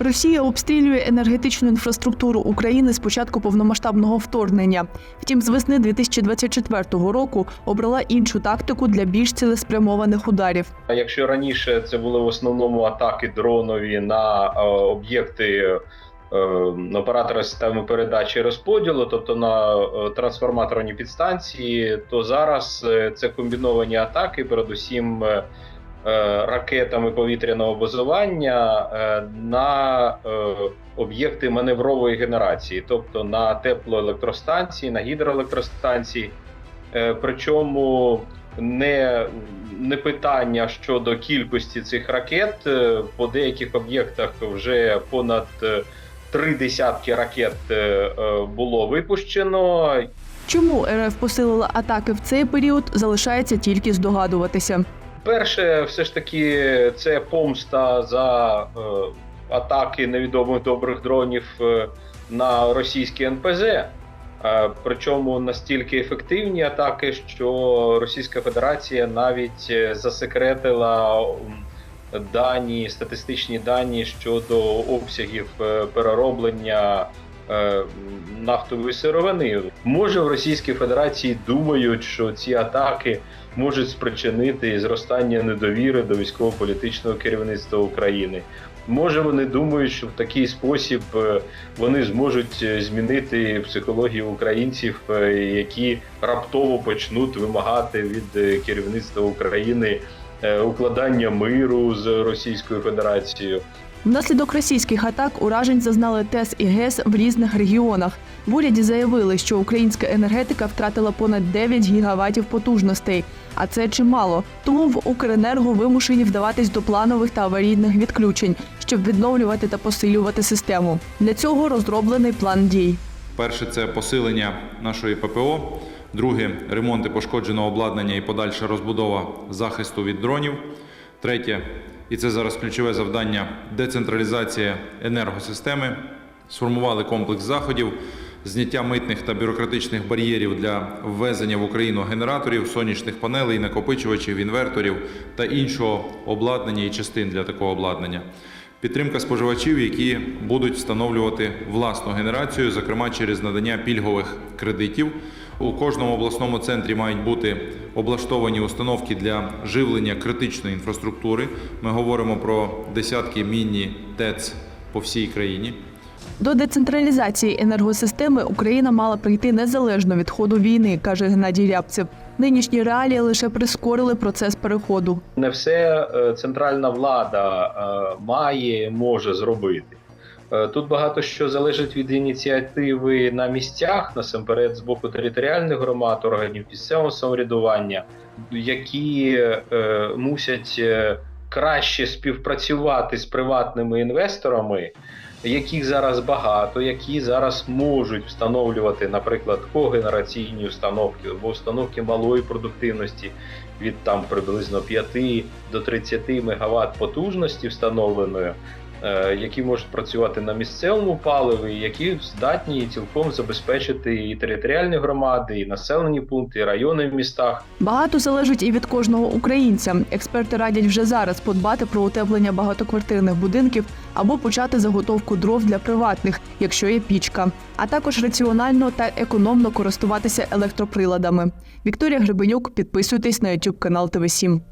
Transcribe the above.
Росія обстрілює енергетичну інфраструктуру України з початку повномасштабного вторгнення. Втім, з весни 2024 року обрала іншу тактику для більш цілеспрямованих ударів. Якщо раніше це були в основному атаки дронові на е, об'єкти е, оператора системи передачі розподілу, тобто на е, трансформаторні підстанції, то зараз це комбіновані атаки, передусім ракетами повітряного базування е, на е, об'єкти маневрової генерації, тобто на теплоелектростанції, на гідроелектростанції. Е, Причому не, не питання щодо кількості цих ракет. Е, По деяких об'єктах вже понад е, три десятки ракет е, е, було випущено. Чому РФ посилила атаки в цей період, залишається тільки здогадуватися. Перше, все ж таки, це помста за е, атаки невідомих добрих дронів е, на російські НПЗ. Е, Причому настільки ефективні атаки, що Російська Федерація навіть е, засекретила дані, статистичні дані щодо обсягів перероблення нафтової сировини. Може, в Російській Федерації думають, що ці атаки можуть спричинити зростання недовіри до військово-політичного керівництва України. Може, вони думають, що в такий спосіб е, вони зможуть е, змінити психологію українців, е, які раптово почнуть вимагати від е, керівництва України е, укладання миру з Російською Федерацією. Внаслідок російських атак уражень зазнали ТЕС і ГЕС в різних регіонах. В уряді заявили, що українська енергетика втратила понад 9 гігаватів потужностей, а це чимало. Тому в Укренерго вимушені вдаватись до планових та аварійних відключень, щоб відновлювати та посилювати систему. Для цього розроблений план дій. Перше це посилення нашої ППО. Друге ремонти пошкодженого обладнання і подальша розбудова захисту від дронів. Третє, і це зараз ключове завдання децентралізація енергосистеми. Сформували комплекс заходів, зняття митних та бюрократичних бар'єрів для ввезення в Україну генераторів, сонячних панелей, накопичувачів, інверторів та іншого обладнання і частин для такого обладнання. Підтримка споживачів, які будуть встановлювати власну генерацію, зокрема через надання пільгових кредитів. У кожному обласному центрі мають бути облаштовані установки для живлення критичної інфраструктури. Ми говоримо про десятки міні-ТЕЦ по всій країні. До децентралізації енергосистеми Україна мала прийти незалежно від ходу війни, каже Геннадій Рябцев. Нинішні реалії лише прискорили процес переходу. Не все е, центральна влада е, має, може зробити. Е, Тут багато що залежить від ініціативи на місцях, насамперед з боку територіальних громад, органів місцевого самоврядування, які е, мусять краще співпрацювати з приватними інвесторами, яких зараз багато, які зараз можуть встановлювати, наприклад, когенераційні установки або установки малої продуктивності від там приблизно 5 до 30 МВт потужності встановленої, е, які можуть працювати на місцевому паливі, які здатні цілком забезпечити і територіальні громади, і населені пункти, і райони в містах. Багато залежить і від кожного українця. Експерти радять вже зараз подбати про утеплення багатоквартирних будинків або почати заготовку дров для приватних, якщо є пічка, а також раціонально та економно користуватися електроприладами. Вікторія Гребенюк, підписуйтесь на YouTube канал ТВ 7